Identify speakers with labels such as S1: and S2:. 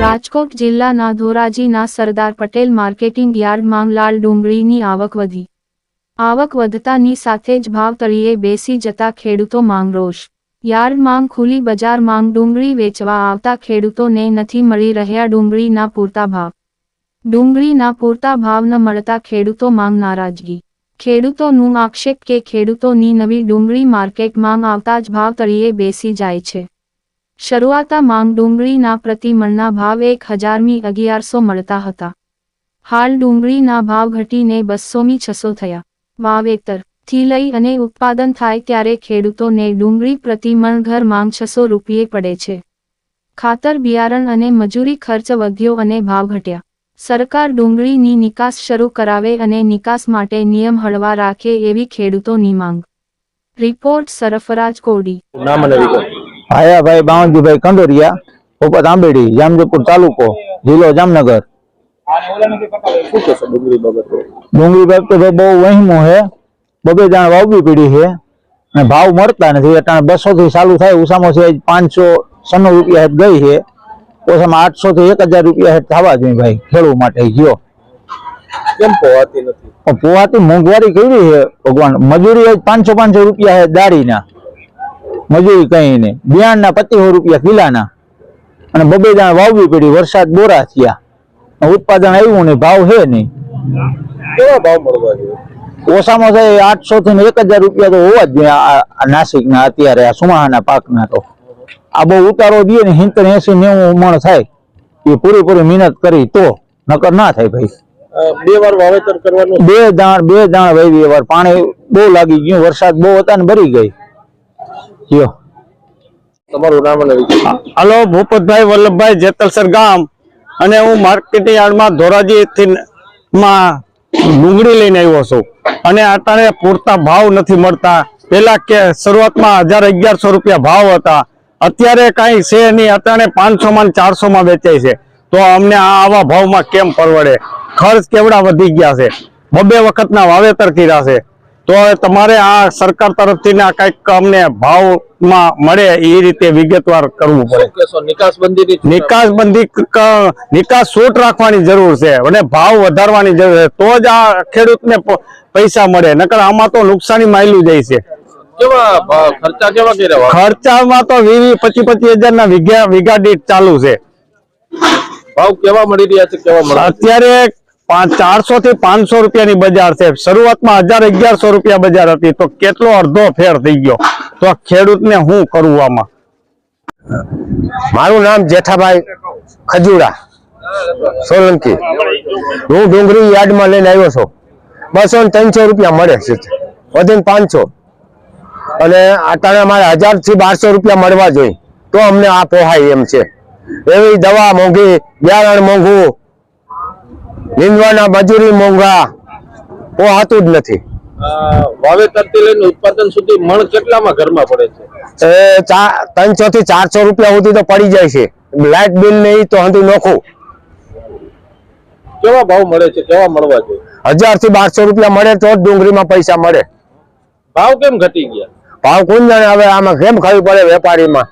S1: રાજકોટ જિલ્લાના ધોરાજીના સરદાર પટેલ માર્કેટિંગ યાર્ડમાં લાલ ડુંગળીની આવક વધી. આવક વધતાની સાથે જ ભાવ તળિયે બેસી જતા ખેડૂતો માંગ રોષ. યાર્ડ માંગ ખુલ્લી બજાર માંગ ડુંગળી વેચવા આવતા ખેડૂતોને નથી મળી રહ્યા ડુંગળીના પૂરતા ભાવ. ડુંગળીના પૂરતા ભાવ ન મળતા ખેડૂતો માંગ નારાજગી. ખેડૂતોનું આક્ષેપ કે ખેડૂતોની નવી ડુંગળી માર્કેટમાં આવતા જ ભાવ તળિયે બેસી જાય છે. શરૂઆતા માંગ ડુંગળીના પ્રતિ મણના ભાવ એક હજારમી અગિયારસો મળતા હતા. હાલ ડુંગળીના ભાવ ઘટીને બસોમી છસો થયા. વાવેતર લઈ અને ઉત્પાદન થાય ત્યારે ખેડૂતોને ડુંગળી પ્રતિ મણ ઘર માંગ છસો રૂપિયે પડે છે. ખાતર, બિયારણ અને મજૂરી ખર્ચ વધ્યો અને ભાવ ઘટ્યા. સરકાર ડુંગળીની નિકાસ શરૂ કરાવે અને નિકાસ માટે નિયમ હળવા રાખે એવી ખેડૂતોની માંગ. રિપોર્ટ સરફરાજ કોડી.
S2: ભાયાભાઈ બાવનજીભાઈ કંડોરિયા ભોપત આંબેડી જામજોપુર તાલુકો જિલ્લો જામનગર
S3: શું કહેશો ડુંગળી બાબતે?
S2: ડુંગળી બાબતે તો બહુ વહેમું છે બબે જાણ વાવવી પડી છે અને ભાવ મળતા નથી એટલે બસો થી ચાલુ થાય ઉસામાં છે પાંચસો સન્નો રૂપિયા હેઠ ગઈ છે ઓછામાં આઠસો થી એક હજાર રૂપિયા હેઠ થવા જોઈએ ભાઈ ખેડૂત માટે ગયો.
S3: કેમ પોવાતી નથી?
S2: પણ પોવાથી મોંઘવારી કેવી છે ભગવાન? મજૂરી પાંચસો પાંચસો રૂપિયા છે દાડીના. મજૂરી કઈ ને બિયાણના પચીસો રૂપિયા કિલાના. અને બબે દાણ વાવવી પડી વરસાદ બોરા થયા. ઉત્પાદન આવ્યું ને ભાવ છે નહીં.
S3: કેવા ભાવ મળવા
S2: ઓછામાં ઓછા આઠસો થી ને એક હજાર રૂપિયા તો હોવા જ જોઈએ નાસિકના અત્યારે આ સુમાહાના પાકના તો. આ બહુ ઉતારો દે ને હિંતર એસી નેવું મણ થાય. એ પૂરી પૂરી મહેનત કરી તો નકર ના થાય ભાઈ.
S3: બે વાર વાવેતર કરવાનું?
S2: બે દાણ બે દાણ વાવી વાર પાણી બહુ લાગી ગયું વરસાદ બહુ હતા ને ભરી ગઈ. લ્યો.
S3: તમારું નામ અને વિગત.
S4: ભૂપતભાઈ વલ્લભભાઈ જેતલસર ગામ. અને હું માર્કેટિંગ યાર્ડમાં ધોરાજી માં ડુંગળી લઈને આવ્યો છું. અને અત્યારે પૂરતા ભાવ નથી મળતા. પેલા કે શરૂઆતમાં હજાર અગિયારસો રૂપિયા ભાવ હતા. અત્યારે કાંઈ છે નહીં અત્યારે પાંચસો માં ચારસો માં વેચાય છે. તો અમને આ આવા ભાવમાં કેમ પરવડે? ખર્ચ કેવડા વધી ગયા છે? બબે વખતના વાવેતર કર્યા છે. તો તમારે આ સરકાર તરફથી આ કંઈક અમને ભાવમાં મળે એ રીતે વિગતવાર કરવું પડે.
S3: નિકાસબંધી નિકાસબંધી નિકાસ
S4: છૂટ રાખવાની જરૂર છે અને ભાવ વધારવાની જરૂર છે. તો જ આ ખેડૂતને પૈસા મળે. નકર આમાં તો નુકસાની માયલું જાય છે? ખર્ચામાં તો વીસ પચીસ પચીસ હજાર ના વીઘા દીઠ ચાલુ છે.
S3: ભાવ કેવા મળી રહ્યા છે?
S4: અત્યારે ચારસો થી પાંચસો રૂપિયાની બજાર છે. શરૂઆતમાં હજાર અગિયારસો રૂપિયા બજાર હતી. તો કેટલો અડધો ફેર થઈ ગયો. તો ખેડૂતને શું કરવું આમાં?
S5: મારું નામ જેઠાભાઈ ખજુરા, સોલંકી. હું ડુંગળી યાર્ડમાં લઈને આવ્યો છું. બસો ને ત્રણસો રૂપિયા મળે છે. વધીને પાંચસો. અને અત્યારે અમારે હજારથી બારસો રૂપિયા મળવા જોઈએ. તો અમને આ પોહાય એમ છે. એવી દવા મોંઘી, બિયારણ મોંઘું નીંદવાના મજૂરી મોંઘા. પોહાતું જ નથી.
S3: વાવેતરથી લઈને ઉત્પાદન સુધી મણ કેટલામાં ઘરમાં પડે છે?
S5: એ ત્રણસો થી ચારસો રૂપિયા સુધી તો પડી જાય છે. લાઇટ બિલ ને ઈ તો હંધું નોખું.
S3: કેવા ભાવ મળે છે? કેવા મળવા જોઈએ?
S5: હજારથી બારસો રૂપિયા મળે તો જ ડુંગળીમાં પૈસા મળે.
S3: ભાવ કેમ ઘટી ગયા?
S5: ભાવ કોણ જાણે હવે આમાં કેમ ખાવી પડે વેપારીમાં?